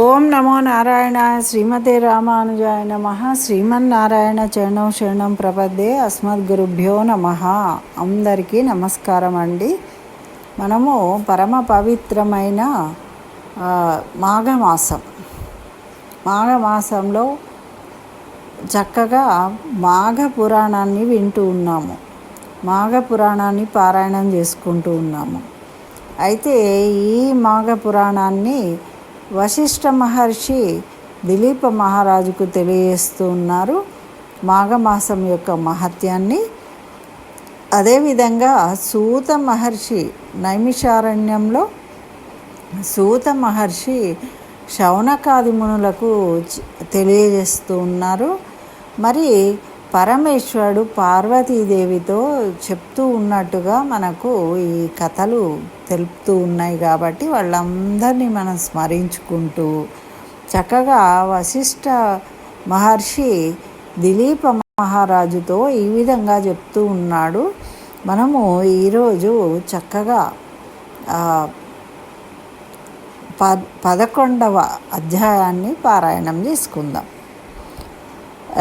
ఓం నమో నారాయణ శ్రీమతే రామానుజాయ నమ. శ్రీమన్నారాయణ చరణం శరణం ప్రపద్దే అస్మద్గురుభ్యో నమ. అందరికీ నమస్కారం అండి మనము పరమ పవిత్రమైన మాఘమాసం. మాఘమాసంలో చక్కగా మాఘ పురాణాన్ని వింటూ ఉన్నాము. మాఘ పురాణాన్ని పారాయణం చేసుకుంటూ ఉన్నాము. అయితే ఈ మాఘ పురాణాన్ని వశిష్ఠ మహర్షి దిలీప మహారాజుకు తెలియజేస్తూ ఉన్నారు మాఘమాసం యొక్క మహత్యాన్ని. అదేవిధంగా సూత మహర్షి నైమిషారణ్యంలో సూత మహర్షి శౌనకాది మునులకు తెలియజేస్తూ ఉన్నారు. మరి పరమేశ్వరుడు పార్వతీదేవితో చెప్తూ ఉన్నట్టుగా మనకు ఈ కథలు తెలుపుతూ ఉన్నాయి కాబట్టి వాళ్ళందరినీ మనం స్మరించుకుంటూ చక్కగా వశిష్ఠ మహర్షి దిలీప మహారాజుతో ఈ విధంగా చెప్తూ ఉన్నాడు. మనము ఈరోజు చక్కగా ప పద్ పదకొండవ అధ్యాయాన్ని పారాయణం చేసుకుందాం.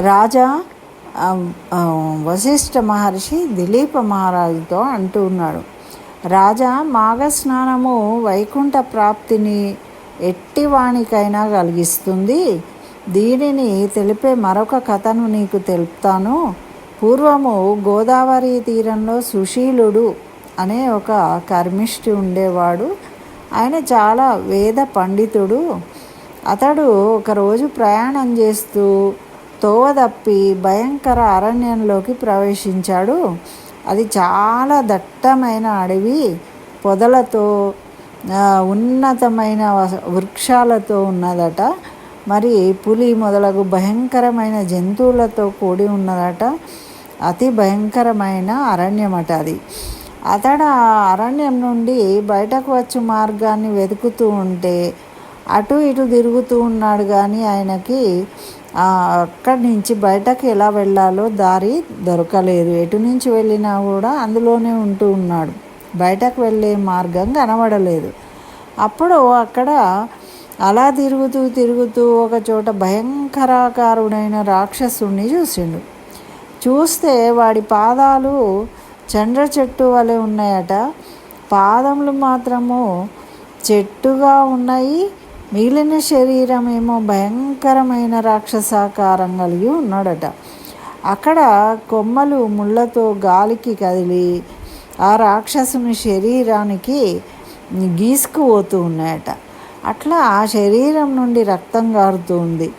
రాజా వశిష్ఠ మహర్షి దిలీప మహారాజుతో అంటూ ఉన్నాడు. రాజా మాఘ స్నానము వైకుంఠ ప్రాప్తిని ఎట్టివానికైనా కలిగిస్తుంది. దీనిని తెలిపే మరొక కథను నీకు తెలుపుతాను. పూర్వము గోదావరి తీరంలో సుశీలుడు అనే ఒక కర్మిష్టి ఉండేవాడు. ఆయన చాలా వేద పండితుడు. అతడు ఒకరోజు ప్రయాణం చేస్తూ తోవదప్పి భయంకర అరణ్యంలోకి ప్రవేశించాడు. అది చాలా దట్టమైన అడవి. పొదలతో ఉన్నతమైన వృక్షాలతో ఉన్నదట. మరి పులి మొదలగు భయంకరమైన జంతువులతో కూడి ఉన్నదట. అతి భయంకరమైన అరణ్యమట అది. అతడు ఆ అరణ్యం నుండి బయటకు వచ్చే మార్గాన్ని వెతుకుతూ ఉంటే అటు ఇటు తిరుగుతూ ఉన్నాడు కానీ ఆయనకి అక్కడి నుంచి బయటకు ఎలా వెళ్ళాలో దారి దొరకలేదు. ఎటు నుంచి వెళ్ళినా కూడా అందులోనే ఉంటూ ఉన్నాడు. బయటకు వెళ్ళే మార్గం కనబడలేదు. అప్పుడు అక్కడ అలా తిరుగుతూ తిరుగుతూ ఒక చోట భయంకరాకారుడైన రాక్షసుణ్ణి చూసిండు. చూస్తే వాడి పాదాలు చండ్ర చెట్టు వలె ఉన్నాయట. పాదములు మాత్రము చెట్టుగా ఉన్నాయి. మిగిలిన శరీరం ఏమో భయంకరమైన రాక్షసాకారం కలిగి ఉన్నాడట. అక్కడ కొమ్మలు ముళ్ళతో గాలికి కదిలి ఆ రాక్షసుని శరీరానికి గీసుకుపోతూ ఉన్నాయట. అట్లా ఆ శరీరం నుండి రక్తం గారుతూ ఉంది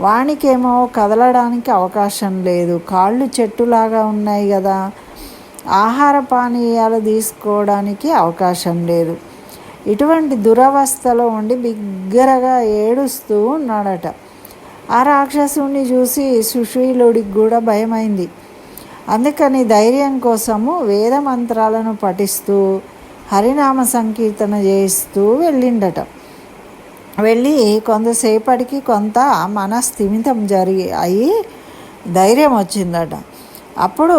వానికేమో కదలడానికి అవకాశం లేదు. కాళ్ళు చెట్టులాగా ఉన్నాయి కదా. ఆహార పానీయాలు తీసుకోవడానికి అవకాశం లేదు. ఇటువంటి దురవస్థలో ఉండి బిగ్గరగా ఏడుస్తూ ఉన్నాడట. ఆ రాక్షసుని చూసి సుశీలుడికి కూడా భయమైంది. అందుకని ధైర్యం కోసము వేద మంత్రాలను పఠిస్తూ హరినామ సంకీర్తన చేస్తూ వెళ్ళిండట. వెళ్ళి కొంతసేపటికి కొంత మనస్థిమితం జరిగి అయ్యి ధైర్యం వచ్చిందట. అప్పుడు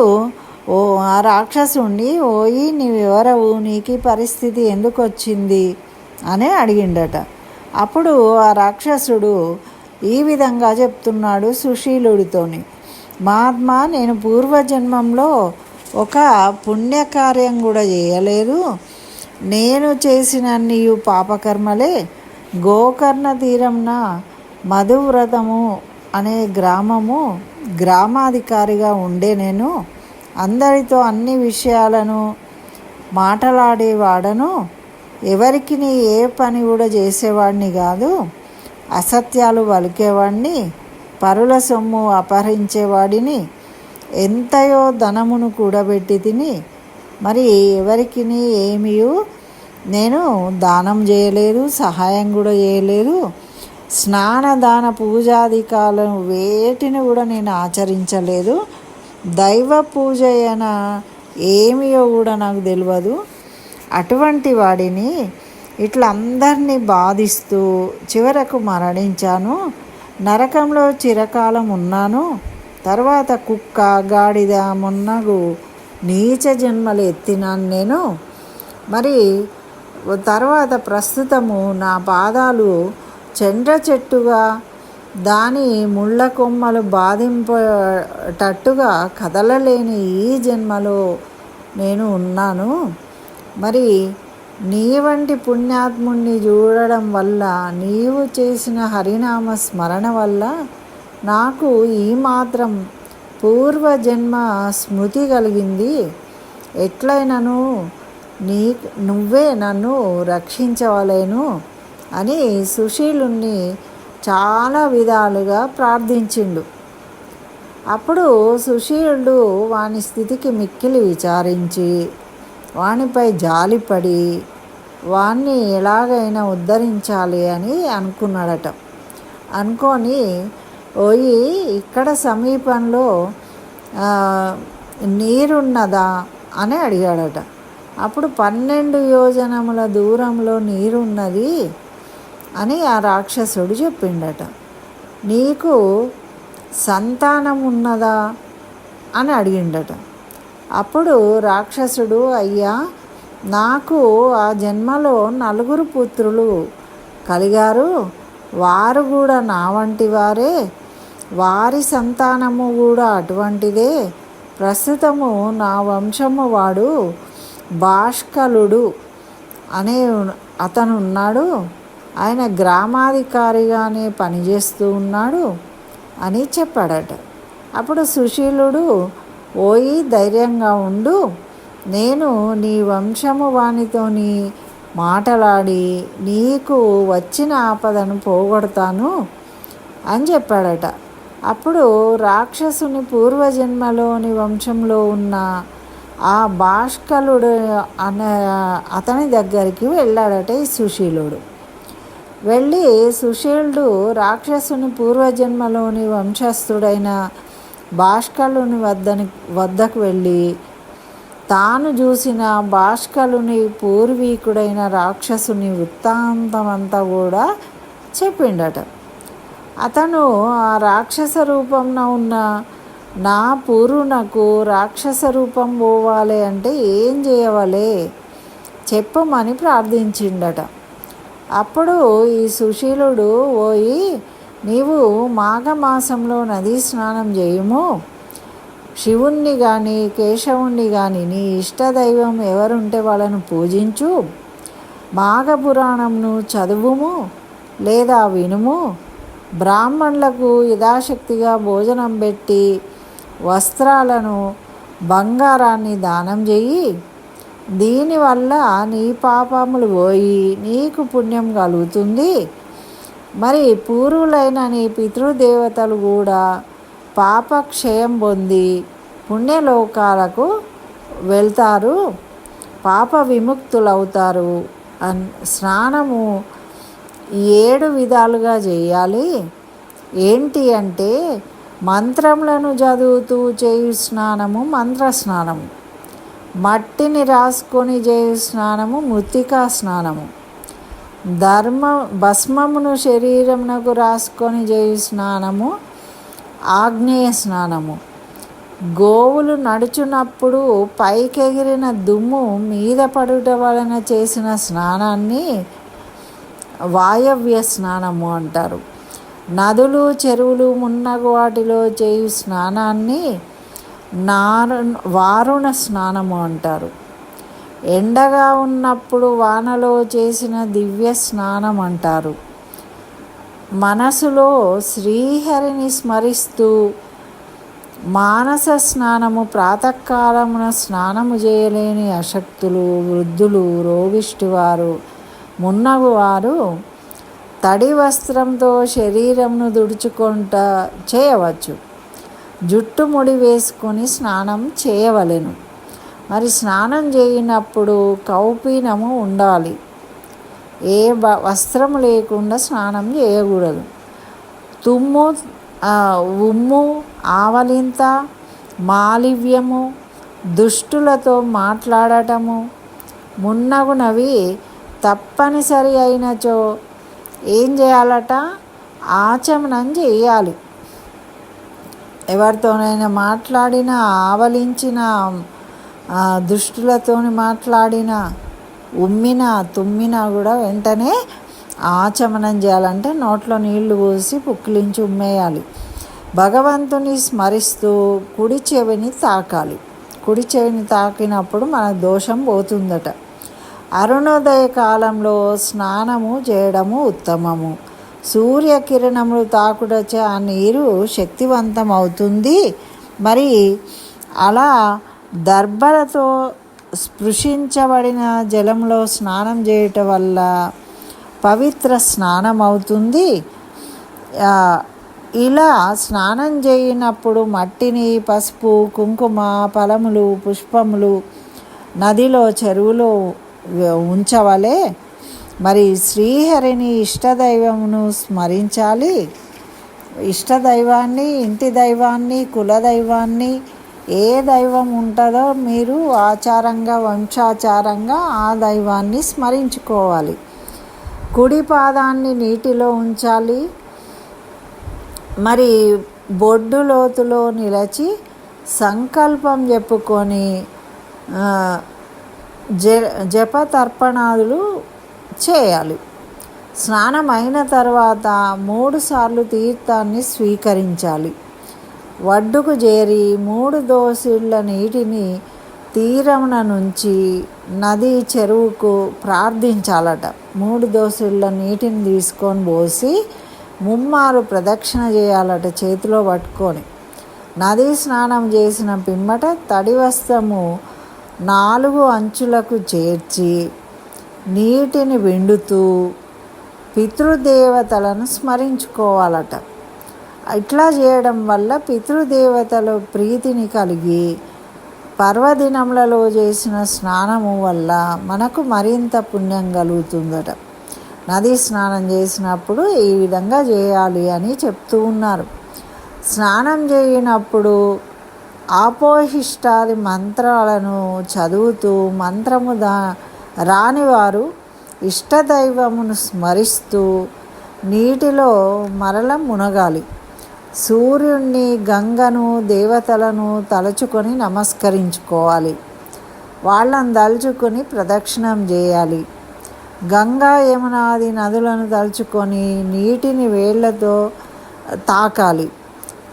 ఓ ఆ రాక్షసుణ్ణి ఓయి నీవెవరవు? నీకు ఈ పరిస్థితి ఎందుకు వచ్చింది అని అడిగిండట. అప్పుడు ఆ రాక్షసుడు ఈ విధంగా చెప్తున్నాడు సుశీలుడితోని. మహాత్మా నేను పూర్వజన్మంలో ఒక పుణ్యకార్యం కూడా చేయలేదు. నేను చేసిన అన్ని పాపకర్మలే గోకర్ణ తీరంన మధువ్రతము అనే గ్రామము గ్రామాధికారిగా ఉండే నేను అందరితో అన్ని విషయాలను మాటలాడేవాడను. ఎవరికి ఏ పని కూడా చేసేవాడిని కాదు. అసత్యాలు వలికేవాడిని పరుల సొమ్ము అపహరించేవాడిని ఎంతయో ధనమును కూడబెట్టి తిని మరి ఎవరికి ఏమీ నేను దానం చేయలేదు సహాయం కూడా చేయలేదు. స్నాన దాన పూజాధికాలను వేటిని కూడా నేను ఆచరించలేదు. దైవ పూజ అయిన ఏమియో కూడా నాకు తెలియదు అటువంటి వాడిని ఇట్లా అందరినీ బాధిస్తూ చివరకు మరణించాను. నరకంలో చిరకాలం ఉన్నాను. తర్వాత కుక్క గాడిద మున్నగు నీచ జన్మలు ఎత్తినాను నేను. మరి తర్వాత ప్రస్తుతము నా పాదాలు చండ్ర చెట్టుగా దాని ముళ్ళ కొమ్మలు బాధింపటట్టుగా కదలలేని ఈ జన్మలో నేను ఉన్నాను. మరి నీ వంటి పుణ్యాత్ముణ్ణి చూడడం వల్ల నీవు చేసిన హరినామ స్మరణ వల్ల నాకు ఈ మాత్రం పూర్వజన్మ స్మృతి కలిగింది. ఎట్లయినను నీ నువ్వే నన్ను రక్షించవలేను అని సుశీలుణ్ణి చాలా విధాలుగా ప్రార్థించిండు. అప్పుడు సుశీలుడు వాని స్థితికి మిక్కిలి విచారించి వానిపై జాలిపడి వాణ్ణి ఎలాగైనా ఉద్ధరించాలి అని అనుకున్నాడట. అనుకొని పోయి ఇక్కడ సమీపంలో నీరున్నదా? అని అడిగాడట. అప్పుడు పన్నెండు యోజనముల దూరంలో నీరున్నది అని ఆ రాక్షసుడు చెప్పిండట. నీకు సంతానం ఉన్నదా అని అడిగిండట. అప్పుడు రాక్షసుడు అయ్యా నాకు ఆ జన్మలో నలుగురు పుత్రులు కలిగారు. వారు కూడా నా వంటి వారే. వారి సంతానము కూడా అటువంటిదే. ప్రస్తుతము నా వంశము వాడు భాష్కలుడు అనే అతను ఉన్నాడు ఆయన గ్రామాధికారిగానే పనిచేస్తూ ఉన్నాడు అని చెప్పాడట. అప్పుడు సుశీలుడు ఓయి ధైర్యంగా ఉండు. నేను నీ వంశము వానితోని మాటలాడి నీకు వచ్చిన ఆపదను పోగొడతాను అని చెప్పాడట. అప్పుడు రాక్షసుని పూర్వజన్మలోని వంశంలో ఉన్న ఆ భాష్కలుడు అనే అతని దగ్గరికి వెళ్ళాడట ఈ సుశీలుడు. వెళ్ళి సుశీలుడు రాక్షసుని పూర్వజన్మలోని వంశస్థుడైన భాష్కలుని వద్దని వద్దకు వెళ్ళి తాను చూసిన భాష్కలుని పూర్వీకుడైన రాక్షసుని వృత్తాంతమంతా కూడా చెప్పిండట. అతను ఆ రాక్షస రూపంలో ఉన్న నా పూర్వునకు రాక్షస రూపం పోవాలి అంటే ఏం చేయవలే? చెప్పమని ప్రార్థించిండట. అప్పుడు ఈ సుశీలుడు పోయి నీవు మాఘమాసంలో నదీ స్నానం చేయుము. శివుణ్ణి కానీ కేశవుణ్ణి కానీ నీ ఇష్టదైవం ఎవరుంటే వాళ్ళను పూజించు. మాఘపురాణంను చదువుము లేదా వినుము. బ్రాహ్మణులకు యథాశక్తిగా భోజనం పెట్టి వస్త్రాలను బంగారాన్ని దానం చెయ్యి దీనివల్ల నీ పాపములు పోయి నీకు పుణ్యం కలుగుతుంది. మరి పూర్వులైన నీ పితృదేవతలు కూడా పాపక్షయం పొంది పుణ్యలోకాలకు వెళ్తారు పాప విముక్తులవుతారు అన్ స్నానము ఏడు విధాలుగా చేయాలి. ఏంటి అంటే మంత్రములను చదువుతూ చేయు స్నానము మంత్ర స్నానము మట్టిని రాసుకొని చేయు స్నానము మృతికా స్నానము. ధర్మ భస్మమును శరీరమునకు రాసుకొని చేయు స్నానము ఆగ్నేయ స్నానము. గోవులు నడుచున్నప్పుడు పైకెగిరిన దుమ్ము మీద పడుట వలన చేసిన స్నానాన్ని వాయవ్య స్నానము అంటారు. నదులు చెరువులు మున్నగు వాటిలో చేయు స్నానాన్ని నారు వారుణ స్నానము అంటారు. ఎండగా ఉన్నప్పుడు వానలో చేసిన దివ్య స్నానం అంటారు. మనసులో శ్రీహరిని స్మరిస్తూ మానస స్నానము ప్రాతకాలమున స్నానము చేయలేని అశక్తులు వృద్ధులు రోగిష్టి వారు మున్నగు తడి వస్త్రంతో శరీరంను దుడుచుకుంట చేయవచ్చు. జుట్టు ముడి వేసుకొని స్నానం చేయవలెను. మరి స్నానం చేయనప్పుడు కౌపీనము ఉండాలి. ఏ బ వస్త్రం లేకుండా స్నానం చేయకూడదు. తుమ్ము ఉమ్ము ఆవలింత మాలివ్యము దుష్టులతో మాట్లాడటము మున్నగునవి తప్పనిసరి అయినచో ఏం చేయాలట? ఆచమనం చేయాలి. ఎవరితోనైనా మాట్లాడినా ఆవలించిన దుష్టులతోని మాట్లాడిన ఉమ్మినా తుమ్మినా కూడా వెంటనే ఆచమనం చేయాలంటే నోట్లో నీళ్ళు పోసి పుక్కిలించి ఉమ్మేయాలి. భగవంతుని స్మరిస్తూ కుడి చెవిని తాకాలి. కుడి చెవిని తాకినప్పుడు మన దోషం పోతుందట. అరుణోదయ కాలంలో స్నానము చేయడము ఉత్తమము. సూర్యకిరణములు తాకుడచే ఆ నీరు శక్తివంతం అవుతుంది మరి అలా దర్భలతో స్పృశించబడిన జలంలో స్నానం చేయటం వల్ల పవిత్ర స్నానం అవుతుంది ఇలా స్నానం చేయనప్పుడు మట్టిని పసుపు కుంకుమ ఫలములు పుష్పములు నదిలో చెరువులో ఉంచవలే. మరి శ్రీహరిని ఇష్టదైవమును స్మరించాలి. ఇష్టదైవాన్ని ఇంటి దైవాన్ని కులదైవాన్ని ఏ దైవం ఉంటుందో మీరు ఆచారంగా వంశాచారంగా ఆ దైవాన్ని స్మరించుకోవాలి. కుడి పాదాన్ని నీటిలో ఉంచాలి. మరి బొడ్డు లోతులో నిలచి సంకల్పం చెప్పుకొని జ జపతర్పణాదులు చేయాలి. స్నానం అయిన తర్వాత మూడు సార్లు తీర్థాన్ని స్వీకరించాలి. వడ్డుకు చేరి మూడు దోసిళ్ళ నీటిని తీరమున నుంచి నది చెరువుకు ప్రార్థించాలట. మూడు దోసిళ్ళ నీటిని తీసుకొని పోసి ముమ్మారు ప్రదక్షిణ చేయాలట చేతిలో పట్టుకొని. నదీ స్నానం చేసిన పిమ్మట తడి వస్త్రము నాలుగు అంచులకు చేర్చి నీటిని వెండుతూ పితృదేవతలను స్మరించుకోవాలట. ఇట్లా చేయడం వల్ల పితృదేవతలు ప్రీతిని కలిగి పర్వదినములలో చేసిన స్నానము వల్ల మనకు మరింత పుణ్యం కలుగుతుందట. నది స్నానం చేసినప్పుడు ఈ విధంగా చేయాలి అని చెప్తూ ఉన్నారు. స్నానం చేయనప్పుడు ఆపోహిష్టాది మంత్రాలను చదువుతూ మంత్రము దా రానివారు ఇష్టదైవమును స్మరిస్తూ నీటిలో మరల మునగాలి. సూర్యుణ్ణి గంగను దేవతలను తలుచుకొని నమస్కరించుకోవాలి. వాళ్ళని తలుచుకొని ప్రదక్షిణం చేయాలి. గంగా యమునాది నదులను తలుచుకొని నీటిని వేళ్ళతో తాకాలి.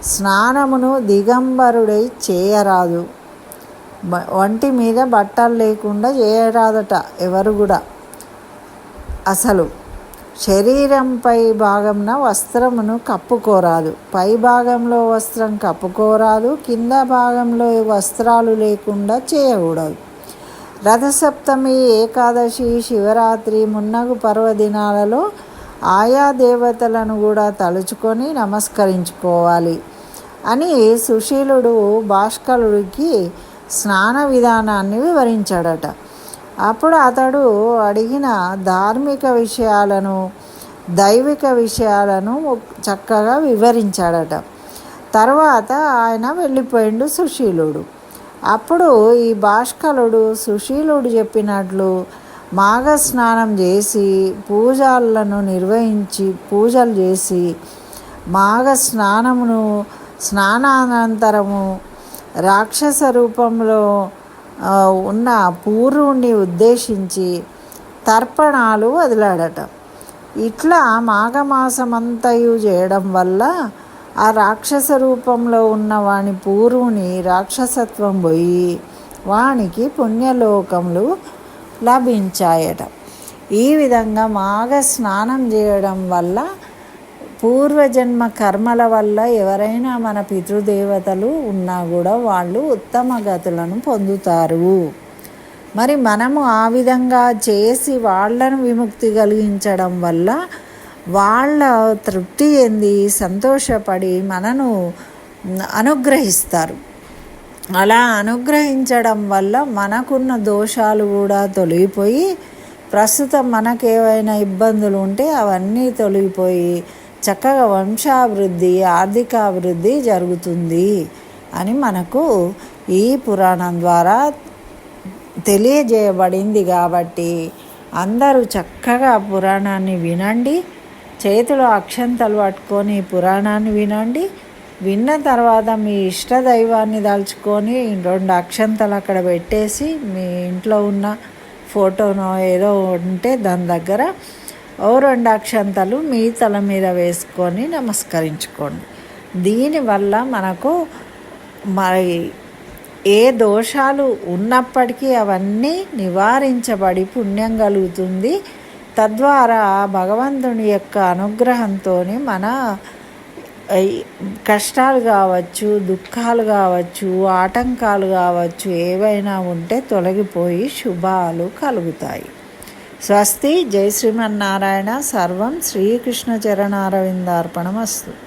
స్నానమును దిగంబరుడై చేయరాదు. వంటి ఒంటి మీద బట్టలు లేకుండా చేయరాదట ఎవరు కూడా. అసలు శరీరంపై భాగంన వస్త్రమును కప్పుకోరాదు. పై భాగంలో వస్త్రం కప్పుకోరాదు. కింద భాగంలో వస్త్రాలు లేకుండా చేయకూడదు. రథసప్తమి ఏకాదశి శివరాత్రి మున్నగు పర్వదినాలలో ఆయా దేవతలను కూడా తలుచుకొని నమస్కరించుకోవాలి అని సుశీలుడు భాస్కరుడికి స్నాన విధానాన్ని వివరించాడట. అప్పుడు అతడు అడిగిన ధార్మిక విషయాలను దైవిక విషయాలను చక్కగా వివరించాడట. తర్వాత ఆయన వెళ్ళిపోయిండు సుశీలుడు. అప్పుడు ఈ భాష్కలుడు సుశీలుడు చెప్పినట్లు మాఘ స్నానం చేసి పూజలను నిర్వహించి పూజలు చేసి మాఘ స్నానమును స్నానానంతరము రాక్షస రూపంలో ఉన్న పూర్వుణ్ణి ఉద్దేశించి తర్పణాలు వదిలాడట. ఇట్లా మాఘమాసమంతయు చేయడం వల్ల ఆ రాక్షస రూపంలో ఉన్న వాని పూర్వుని రాక్షసత్వం పోయి వానికి పుణ్యలోకములు లభించాయట. ఈ విధంగా మాఘ స్నానం చేయడం వల్ల పూర్వజన్మ కర్మల వల్ల ఎవరైనా మన పితృదేవతలు ఉన్నా కూడా వాళ్ళు ఉత్తమ గతులను పొందుతారు. మరి మనము ఆ విధంగా చేసి వాళ్ళను విముక్తి కలిగించడం వల్ల వాళ్ళ తృప్తి చెంది సంతోషపడి మనను అనుగ్రహిస్తారు. అలా అనుగ్రహించడం వల్ల మనకున్న దోషాలు కూడా తొలగిపోయి ప్రస్తుతం మనకేవైనా ఇబ్బందులు ఉంటే అవన్నీ తొలగిపోయి చక్కగా వంశాభివృద్ధి ఆర్థికాభివృద్ధి జరుగుతుంది అని మనకు ఈ పురాణం ద్వారా తెలియజేయబడింది కాబట్టి అందరూ చక్కగా పురాణాన్ని వినండి చేతిలో అక్షంతలు పట్టుకొని పురాణాన్ని వినండి విన్న తర్వాత మీ ఇష్ట దైవాన్ని దాల్చుకొని రెండు అక్షంతలు అక్కడ పెట్టేసి మీ ఇంట్లో ఉన్న ఫోటోనో ఏదో ఉంటే దాని దగ్గర ఓ రెండు అక్షంతలు మీ తల మీద వేసుకొని నమస్కరించుకోండి. దీనివల్ల మనకు మరి ఏ దోషాలు ఉన్నప్పటికీ అవన్నీ నివారించబడి పుణ్యం కలుగుతుంది. తద్వారా భగవంతుని యొక్క అనుగ్రహంతో మన కష్టాలు కావచ్చు దుఃఖాలు కావచ్చు ఆటంకాలు కావచ్చు ఏవైనా ఉంటే తొలగిపోయి శుభాలు కలుగుతాయి. స్వస్తి. జై శ్రీమన్నారాయణ. సర్వం శ్రీకృష్ణ చరణారవిందార్పణమస్తు